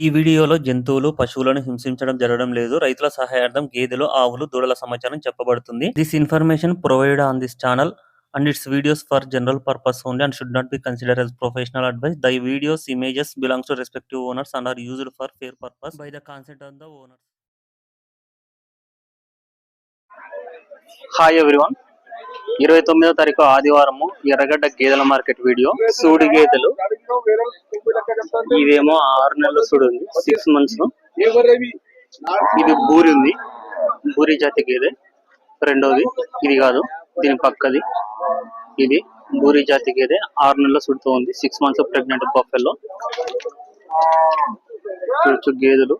ఈ వీడియోలో జంతువులు పశువులను హింసించడం జరగడం లేదు. రైతుల సహాయార్థం గేదెలు ఆవులు దూడల సమాచారం చెప్పబడుతుంది. This information provide on this channel and its videos for general purpose only and should not be consider as professional advice the videos images belongs to respective owners and are used for fair purpose by the concept on the owner hi everyone ఇరవై తొమ్మిదో తారీఖు ఆదివారము ఎర్రగడ్డ గేదెల market video. సూడి గేదెలు ఇదేమో ఆరు నెలల సూడి ఉంది సిక్స్ మంత్స్ ఇది బూరి ఉంది. బూరి జాతి గేదె రెండోది ఇది కాదు దీని పక్కది. ఇది బూరి జాతి గేదె ఆరు నెలల సుడితో ఉంది. సిక్స్ మంత్స్ ప్రెగ్నెంట్ బఫెల్లో చూడొచ్చు గేదెలు.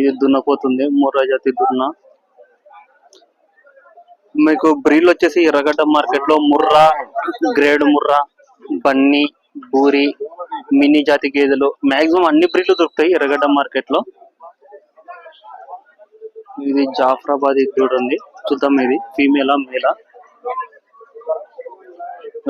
ఇది దున్నపోతుంది మూర్రా జాతి దున్న. మీకు బ్రీడ్లు వచ్చేసి ఎర్రగడ్డ మార్కెట్లో ముర్రా గ్రేడ్ ముర్రా బన్నీ బూరి మినీ జాతి గేదెలు మాక్సిమం అన్ని బ్రీడ్లు దొరుకుతాయి ఎర్రగడ్డ మార్కెట్లో ఇది జాఫరాబాద్ దూడ ఉంది చూద్దాం ఇది. ఫీమేలా మేలా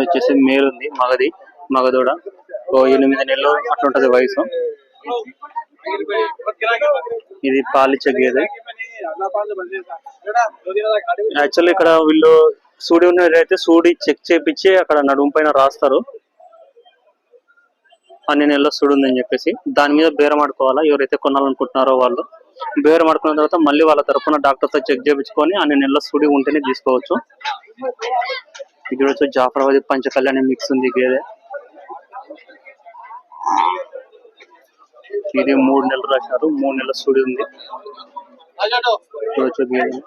వచ్చేసి మేల్ ఉంది. మగది. మగదూడ. ఓ ఎనిమిది నెలలు అట్లుంటది వయసు. ఇది పాలిచ్చే గేదె. యాక్చువల్లీ ఇక్కడ వీళ్ళు సూడి అయితే సూడి చెక్ చేపించి అక్కడ నడుము పైన రాస్తారు. అన్ని నెలల్లో సుడుందని చెప్పేసి దాని మీద బేరం ఆడుకోవాలా? ఎవరైతే కొనాలనుకుంటున్నారో వాళ్ళు. బేరం ఆడుకున్న తర్వాత మళ్ళీ వాళ్ళ తరపున డాక్టర్తో చెక్ చేయించుకొని అన్ని నెలల సుడి ఉంటేనే తీసుకోవచ్చు. ఇక్కడ వచ్చి జాఫరాబాద్ పంచకళ్యాణి మిక్స్ ఉంది గేదె ఇది. మూడు నెలలు రాశారు. మూడు నెలల సుడి ఉంది. గేదె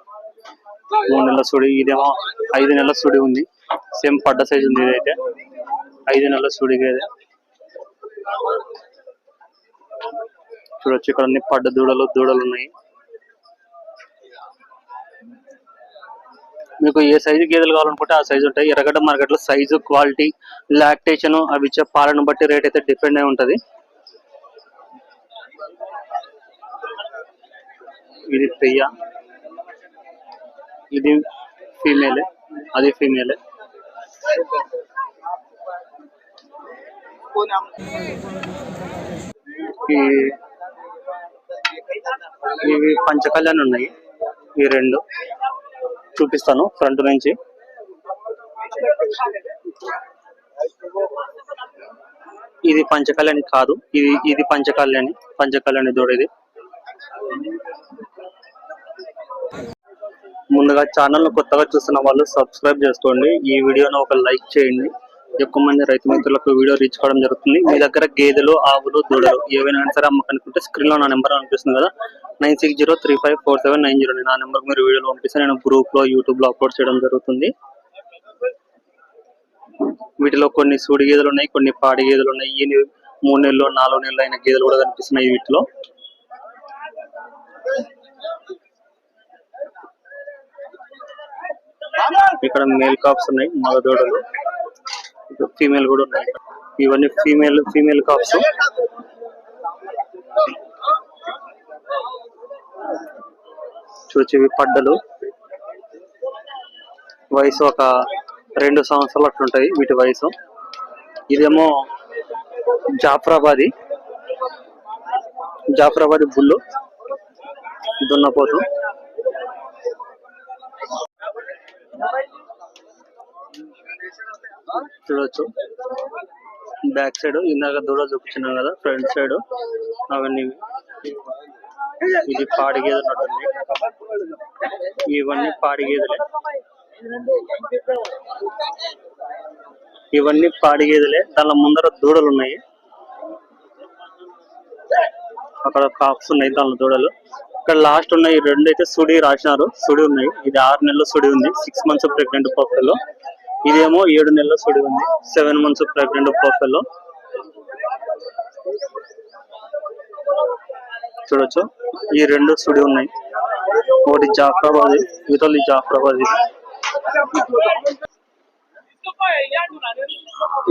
మూడు నెలల సుడి ఇదేమో ఐదు నెలల సుడి ఉంది. సేమ్ పడ్డ సైజ్ ఉంది ఇదైతే. ఐదు నెలల సుడి గేదె చూడొచ్చు ఇక్కడ అన్ని పడ్డ దూడలు దూడలు ఉన్నాయి. మీకు ఏ సైజు గేదెలు కావాలనుకుంటే ఆ సైజు ఉంటాయి. ఎర్రగడ్డ మార్కెట్లో సైజు క్వాలిటీ లాక్టేషన్ అవి ఇచ్చే పాలను బట్టి రేట్ అయితే డిపెండ్ అయి ఉంటది. ఇది పెయ్య ఇది ఫీమేలే అది ఫీమేలే ఇవి పంచకళ్యాణ్ ఉన్నాయి. ఈ రెండు చూపిస్తాను ఫ్రంట్ నుంచి. ఇది పంచకళ్యాణి కాదు. ఇది ఇది పంచకళ్యాణి పంచకళ్యాణి దూడ ఇది. ముందుగా ఛానల్ను కొత్తగా చూస్తున్న వాళ్ళు సబ్స్క్రైబ్ చేసుకోండి. ఈ వీడియోను ఒక లైక్ చేయండి. ఎక్కువ మంది రైతు మిత్రులకు వీడియో రీచ్ కావడం జరుగుతుంది. మీ దగ్గర గేదెలు ఆవులు దూడలు ఏవైనా సరే అమ్మకనుకుంటే స్క్రీన్లో నా నెంబర్ అనిపిస్తుంది కదా. Nine six zero three five four seven nine zero నా నెంబర్ మీరు వీడియోలో పంపిస్తే నేను గ్రూప్లో యూట్యూబ్లో అప్లోడ్ చేయడం జరుగుతుంది. వీటిలో కొన్ని సూడి గేదెలు ఉన్నాయి కొన్ని పాడి గేదెలు ఉన్నాయి. ఈ మూడు నెలలు నాలుగు నెలలు అయిన గేదెలు కూడా కనిపిస్తున్నాయి వీటిలో. ఇక్కడ మేల్ కాప్స్ ఉన్నాయి మగ దూడలు ఫీమేల్ కూడా ఉన్నాయి. ఇవన్నీ ఫీమేల్ ఫీమేల్ కాప్స్ చూచి పడ్డలు. వయసు ఒక రెండు సంవత్సరాలు అట్లుంటాయి వీటి వయసు. ఇదేమో జాఫరాబాది. జాఫరాబాది బుల్లు. దున్నపోతు. చూడొచ్చు. బ్యాక్ సైడ్ ఇందాక దూడ చూపించినాం కదా ఫ్రంట్ సైడ్. అవన్నీ ఇది పాడి గేదెలు ఉంటుంది ఇవన్నీ పాడి గేదెలే ఇవన్నీ పాడి గేదెలే దాని ముందర దూడలు ఉన్నాయి. అక్కడ కాక్స్ ఉన్నాయి దాని దూడలు. ఇక్కడ లాస్ట్ ఉన్నాయి రెండు అయితే సుడి రాసినారు. సుడి ఉన్నాయి. ఇది ఆరు నెలల సుడి ఉంది. సిక్స్ మంత్స్ ప్రెగ్నెంట్ పప్పులో ఇదేమో ఏడు నెలల సుడి ఉంది. సెవెన్ మంత్స్ ప్రెగ్నెంట్ పప్పులో చూడొచ్చు. ఈ రెండు సుడి ఉన్నాయి. ఒకటి జాఫ్రాబాద్ ఇతరులు జాఫ్రాబాద్.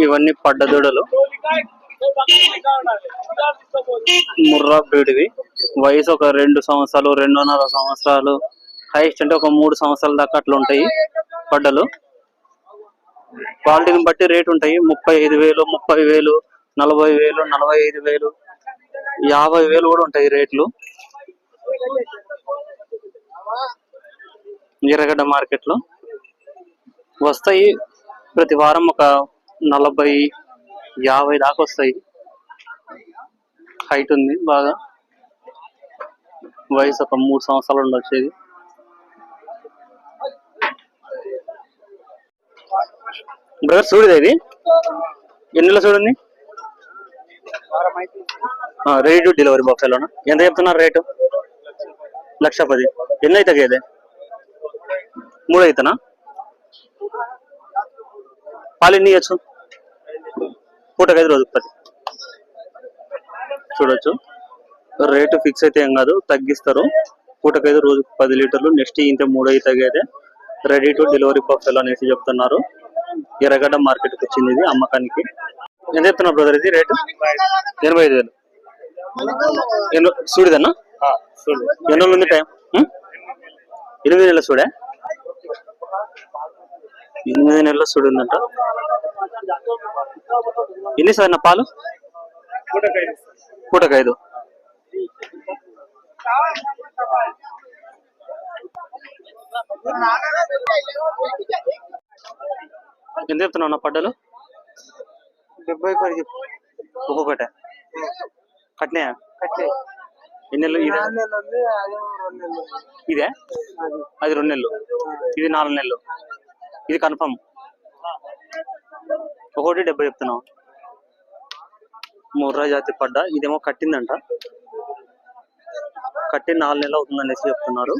ఇవన్నీ పడ్డదూడలు. ముర్రా బ్రీడ్వి వయసు ఒక రెండు సంవత్సరాలు రెండున్నర సంవత్సరాలు. హైయెస్ట్ అంటే ఒక మూడు సంవత్సరాల దాకా అట్లా ఉంటాయి. పడ్డలు. క్వాలిటీని బట్టి రేట్ ఉంటాయి. ముప్పై ఐదు వేలు ముప్పై వేలు నలభై వేలు నలభై ఐదు వేలు యాభై వేలు కూడా ఉంటాయి రేట్లు. ఎర్రగడ్డ మార్కెట్లో వస్తాయి. ప్రతి వారం ఒక నలభై యాభై దాకా వస్తాయి. హైట్ ఉంది బాగా. వయసు ఒక మూడు సంవత్సరాలు ఉండొచ్చేది బ్రదర్ చూడదు ఇది? ఎన్నిలో చూడండి? రెడీ టు డెలివరీ బాక్స్ లోనా? ఎంత చెప్తున్నారు రేటు? లక్ష పది. ఎన్ని అవుతాయి ఇది? మూడు అవుతానా? పాలు ఎన్ని ఇవ్వచ్చు? పూటకైదు రోజు పది. చూడొచ్చు. రేటు ఫిక్స్ అయితే ఏం కాదు తగ్గిస్తారు. పూటకైదు రోజు పది లీటర్లు నెక్స్ట్ ఇంత మూడు అయితే రెడీ టు డెలివరీ బాక్స్ అనేసి చెప్తున్నారు. ఎర్రగడ్డ మార్కెట్కి వచ్చింది ఇది అమ్మకానికి. ఎంత చెప్తున్నారు బ్రదర్ ఇది రేటు? ఎనభై ఐదు వేలు. ఎన్నో చూడదన్నా ఎన్ని రోజులు ఉంది టైం? ఎనిమిది నెలల చూడే ఎనిమిది నెలల చూడు ఉందంట. ఎన్ని సార్ నా పాలు? పూటకు ఐదు ఎంత చెప్తున్నావు నా పడ్డలు? డెబ్బై చెప్పు. ఒక్కొక్కటే కట్నాయా ఎన్ని నెలలు? ఇదే? నాలుగు నెలలు ఉంది అదే రెండు నెలలు. ఇదే? అది. అది రెండు నెలలు. ఇది నాలుగు నెలలు. ఇది కన్ఫర్మ్. ఒకటి డెబ్బై చెప్తున్నావు. ముర్రా జాతి పడ్డ ఇదేమో కట్టిందంట. కట్టి నాలుగు నెలలు అవుతుందనేసి చెప్తున్నారు.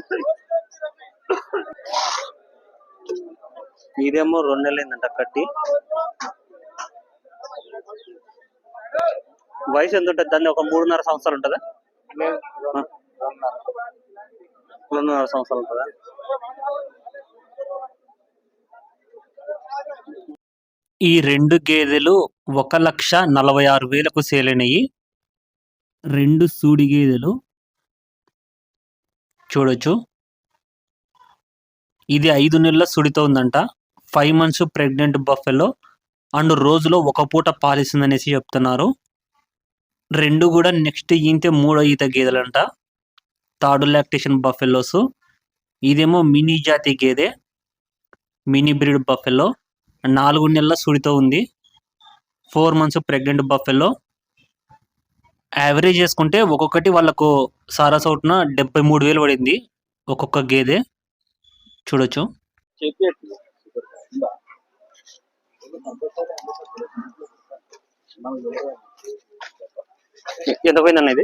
ఇదేమో రెండు నెలలు అయిందంట కట్టి. వయసు ఎంత ఉంటుంది దాన్ని ఒక మూడున్నర సంవత్సరాలు ఉంటుందా. రెండున్నర సంవత్సరాలు ఉంటుందా? ఈ రెండు గేదెలు ఒక లక్ష నలభై ఆరు వేలకు సేలైనవి రెండు సూడి గేదెలు. చూడొచ్చు. ఇది ఐదు నెలల సుడితో ఉందంట. Five months pregnant buffalo and రోజులో ఒక పూట పాలిస్తుందనేసి చెప్తున్నారు. రెండు కూడా నెక్స్ట్ ఈంతే మూడో ఈత గేదెలంట. Third lactation buffaloes. ఇదేమో మినీ జాతి గేదె మినీ బ్రీడ్ బఫెలో. నాలుగు నెలల సుడితో ఉంది. Four months pregnant buffalo. Average చేసుకుంటే ఒక్కొక్కటి వాళ్ళకు సారా సౌట్న డెబ్బై మూడు వేలు పడింది ఒక్కొక్క గేదె. చూడొచ్చు. ఎంత పోయిందన్న ఇది?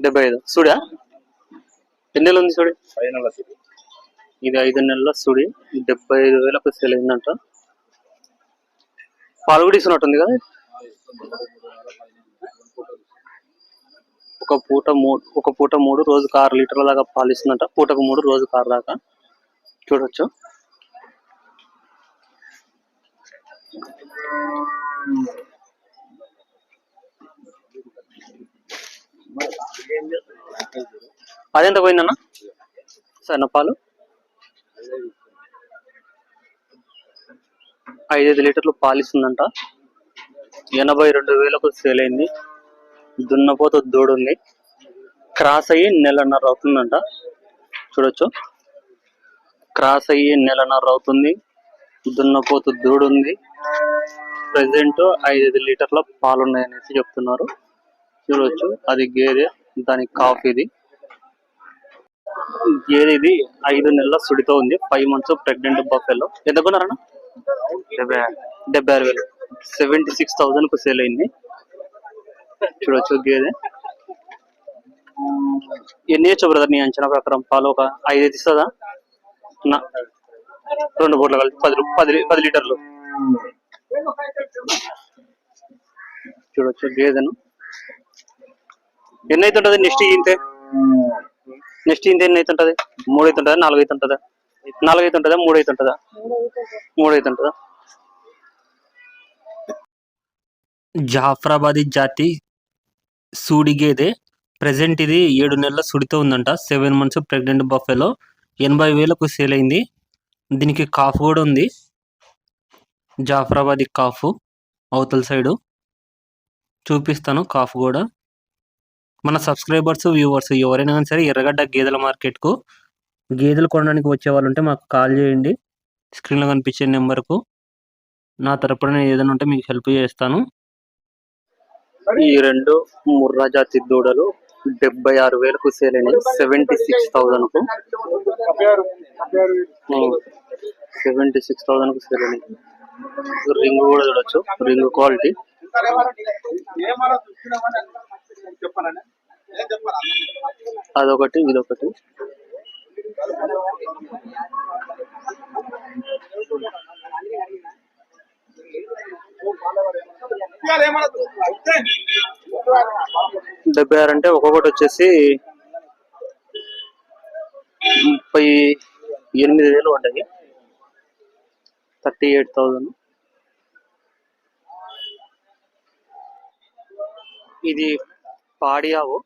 డెబ్బై ఐదు చూడా ఎన్ని నెలలు ఉంది చూడు ఇది ఐదు నెలల సుడి. డెబ్బై ఐదు వేలకు సేల్ అయిందంట. పాలు కూడా ఇస్తున్నట్టుంది కదా? ఒక పూట మూడు ఒక పూట మూడు రోజుకు ఆరు లీటర్ల దాకా పాలు ఇస్తుందంట. పూటకు మూడు రోజుకు ఆరు దాకా. చూడొచ్చు. అదెంత పోయిందన్న? సన్న పాలు? ఐదైదు లీటర్లు పాలు ఇస్తుందంట. ఎనభై రెండు వేలకు సేల్ అయింది. దున్నపోత దూడుంది క్రాస్ అయ్యి నెలన్నర అవుతుందంట. చూడొచ్చు. క్రాస్ అయ్యి నెలన్నర అవుతుంది. దున్నపోతు దూడుంది ప్రెసెంట్ ఐదైదు లీటర్ల పాలు ఉన్నాయనేసి చెప్తున్నారు. చూడొచ్చు. అది గేదె దాని కాఫ్ ఇది. గేదె ఇది ఐదు నెలల సుడితో ఉంది. Five months pregnant buffalo. ఎంత కొన్నారన్న? డెబ్బై డెబ్బై ఆరు వేలు. సెవెంటీ సిక్స్ థౌసండ్కు సేల్ అయింది. చూడొచ్చు గేదె. ఎన్ని ఇచ్చు బ్రదర్ నీ అంచనా ప్రకారం? పాలు ఒక ఐదు ఇస్తుందా? రెండు పూట్ల కలిపి పది పది పది లీటర్లు. చూడొచ్చు గేదెను. ఎన్ని అవుతుంటది నెక్స్ట్ ఇంతే. నెక్స్ట్ ఇంత ఎన్ని అవుతుంటది మూడు అవుతుంటదా నాలుగు అవుతుంటదా నాలుగు అవుతుంటదా మూడు అవుతుంటదా మూడు అవుతుంటదా జాఫ్రాబాదీ జాతి సూడి గేదె. ప్రజెంట్ ఇది ఏడు నెలల సుడితో ఉందంట. సెవెన్ మంత్స్ ప్రెగ్నెంట్ బఫెలో ఎనభై వేలకు సేల్ అయింది. దీనికి కాఫ్ కూడా ఉంది. జాఫ్రాబాదీ కాఫ్ అవతల సైడు. చూపిస్తాను కాఫ్ కూడా. మన సబ్స్క్రైబర్స్ వ్యూవర్స్ ఎవరైనా కానీ సరే ఎర్రగడ్డ గేదెల మార్కెట్కు గేదెలు కొనడానికి వచ్చే వాళ్ళు ఉంటే మాకు కాల్ చేయండి. స్క్రీన్లో కనిపించే నెంబర్కు. నా తరపున నేను ఏదైనా ఉంటే మీకు హెల్ప్ చేస్తాను. ఈ రెండు ముర్రా జాతి దూడలు డెబ్బై ఆరు వేలకు సేల్ అయినాయి. సెవెంటీ సిక్స్ థౌసండ్కు సెవెంటీ సిక్స్ థౌసండ్కు సేల్ అయినాయి. రింగ్ కూడా చూడొచ్చు. Ring quality. అదొకటి ఇదొకటి. డెబ్బై ఆరు అంటే ఒక్కొక్కటి వచ్చేసి ముప్పై ఎనిమిది వేలు ఉంటాయి థర్టీ ఎయిట్ థౌజండ్. ఇది పాడియావు.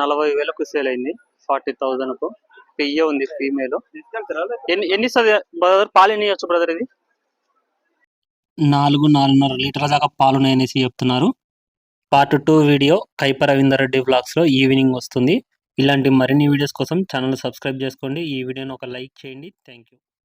నలభై వేలకు సేల్ అయింది. ఫార్టీ థౌజండ్కు. పెయ్య ఉంది ఫీమేల్. ఎన్ని ఎన్ని బ్రదర్ పాలు ఎన్ని ఇవ్వచ్చు బ్రదర్ ఇది? నాలుగు నాలుగున్నర లీటర్ల దాకా పాలు అనేసి చెప్తున్నారు. Part two video Kaipa Ravinder Reddy వ్లాగ్స్లో evening వస్తుంది. ఇలాంటి మరిన్ని వీడియోస్ కోసం ఛానల్ సబ్స్క్రైబ్ చేసుకోండి. ఈ వీడియోని ఒక లైక్ చేయండి. Thank you.